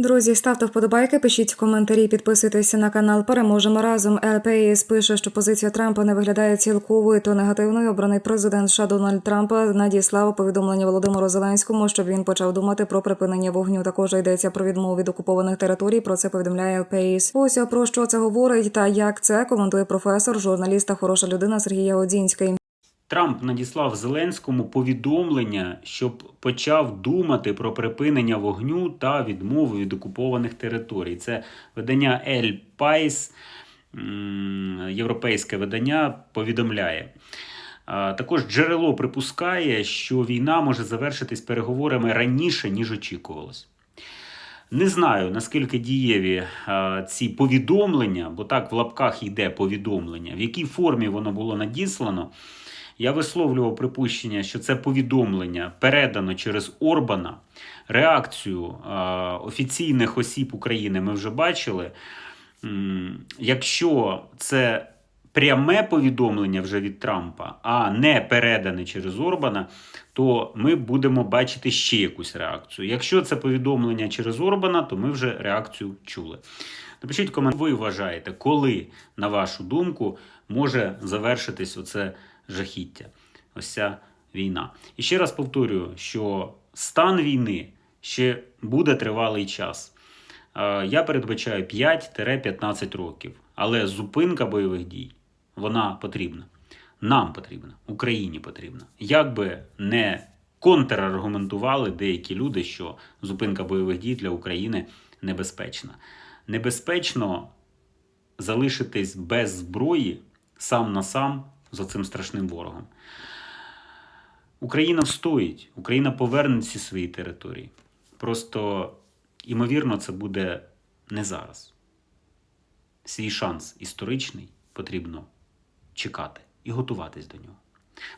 Друзі, ставте вподобайки, пишіть коментарі, підписуйтесь на канал. Переможемо разом. ЛПІС пише, що позиція Трампа не виглядає цілковою то негативною. Обраний президент США Дональд Трамп надіслав повідомлення Володимиру Зеленському, щоб він почав думати про припинення вогню. Також йдеться про відмову від окупованих територій. Про це повідомляє ЛПІС. Ось про що це говорить та як це коментує професор, журналіст та хороша людина Сергій Ягодзінський. Трамп надіслав Зеленському повідомлення, щоб почав думати про припинення вогню та відмову від окупованих територій. Це видання Pais, м, європейське видання, повідомляє. Також джерело припускає, що війна може завершитись переговорами раніше, ніж очікувалось. Не знаю, наскільки дієві ці повідомлення, бо так в лапках йде повідомлення, в якій формі воно було надіслано. Я висловлював припущення, що це повідомлення передано через Орбана. Реакцію офіційних осіб України ми вже бачили. Якщо це пряме повідомлення вже від Трампа, а не передане через Орбана, то ми будемо бачити ще якусь реакцію. Якщо це повідомлення через Орбана, то ми вже реакцію чули. Напишіть коментар, ви вважаєте, коли, на вашу думку, може завершитись оце жахіття, ось ця війна. І ще раз повторюю, що стан війни ще буде тривалий час. Е, Я передбачаю 5-15 років, але зупинка бойових дій вона потрібна. Нам потрібна, Україні потрібна. Як би не контраргументували деякі люди, що зупинка бойових дій для України небезпечна. Небезпечно залишитись без зброї сам на сам з оцим страшним ворогом. Україна встоїть, Україна поверне ці свої території. Просто, ймовірно, це буде не зараз. Свій шанс історичний потрібно чекати і готуватись до нього.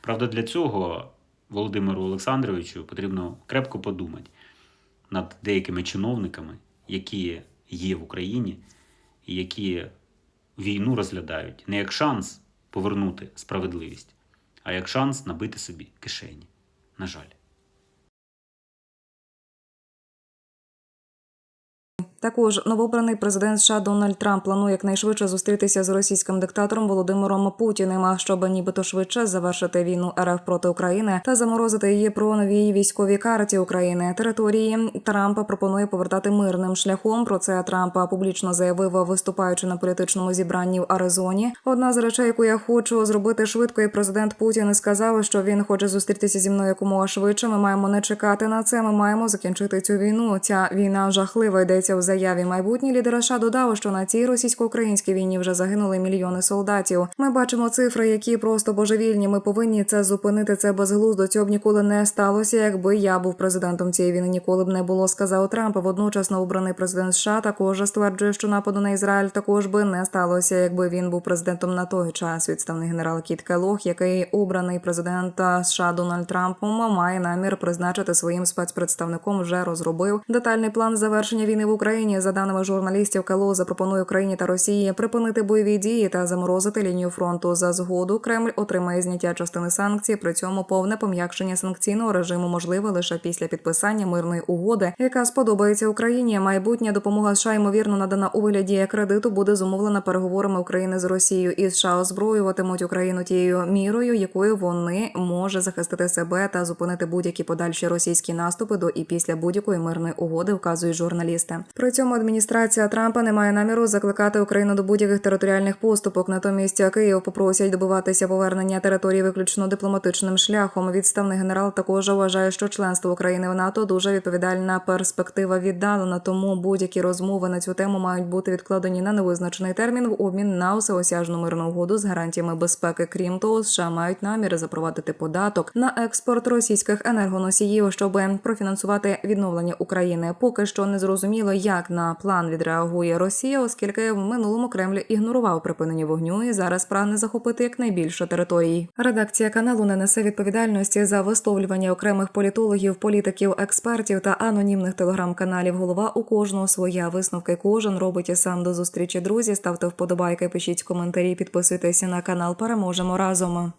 Правда, для цього Володимиру Олександровичу потрібно крепко подумати над деякими чиновниками, які є в Україні, які війну розглядають не як шанс повернути справедливість, а як шанс набити собі кишені. На жаль. Також новообраний президент США Дональд Трамп планує якнайшвидше зустрітися з російським диктатором Володимиром Путіним, а щоб нібито швидше завершити війну РФ проти України та заморозити її про новій військовій карті України. Території Трампа пропонує повертати мирним шляхом. Про це Трамп публічно заявив, виступаючи на політичному зібранні в Аризоні. Одна з речей, яку я хочу зробити швидко, і президент Путін сказав, що він хоче зустрітися зі мною якомога швидше. Ми маємо не чекати на це. Ми маємо закінчити цю війну. Ця війна жахлива йдеться в заяві. Майбутній лідер США додав, що на цій російсько-українській війні вже загинули мільйони солдатів. Ми бачимо цифри, які просто божевільні. Ми повинні це зупинити. Це безглуздо. Цього б ніколи не сталося. Якби я був президентом цієї війни, ніколи б не було. Сказав Трамп. Водночас новообраний президент США також стверджує, що нападу на Ізраїль також би не сталося, якби він був президентом на той час. Відставний генерал Кіт Келох, який обраний президента США Дональд Трампом, має намір призначити своїм спецпредставником. Вже розробив детальний план завершення війни в Україні. За даними журналістів, Кало запропонує Україні та Росії припинити бойові дії та заморозити лінію фронту. За згоду Кремль отримає зняття частини санкцій. При цьому повне пом'якшення санкційного режиму можливе лише після підписання мирної угоди, яка сподобається Україні. Майбутня допомога США ймовірно надана у вигляді кредиту буде зумовлена переговорами України з Росією і США озброюватимуть Україну тією мірою, якою вони може захистити себе та зупинити будь-які подальші російські наступи до і після будь-якої мирної угоди, вказують журналісти. При цьому адміністрація Трампа не має наміру закликати Україну до будь-яких територіальних поступок. Натомість Київ попросять добиватися повернення території виключно дипломатичним шляхом. Відставний генерал також вважає, що членство України в НАТО дуже відповідальна перспектива віддалена. Тому будь-які розмови на цю тему мають бути відкладені на невизначений термін в обмін на всеосяжну мирну угоду з гарантіями безпеки. Крім того, США мають наміри запровадити податок на експорт російських енергоносіїв, щоб профінансувати відновлення України. Поки що не зрозуміло, як на план відреагує Росія, оскільки в минулому Кремль ігнорував припинення вогню і зараз прагне захопити якнайбільше територій. Редакція каналу не несе відповідальності за висловлювання окремих політологів, політиків, експертів та анонімних телеграм-каналів. Голова у кожного своя висновки. Кожен робить і сам до зустрічі. Друзі, ставте вподобайки, пишіть коментарі, підписуйтеся на канал. Переможемо разом.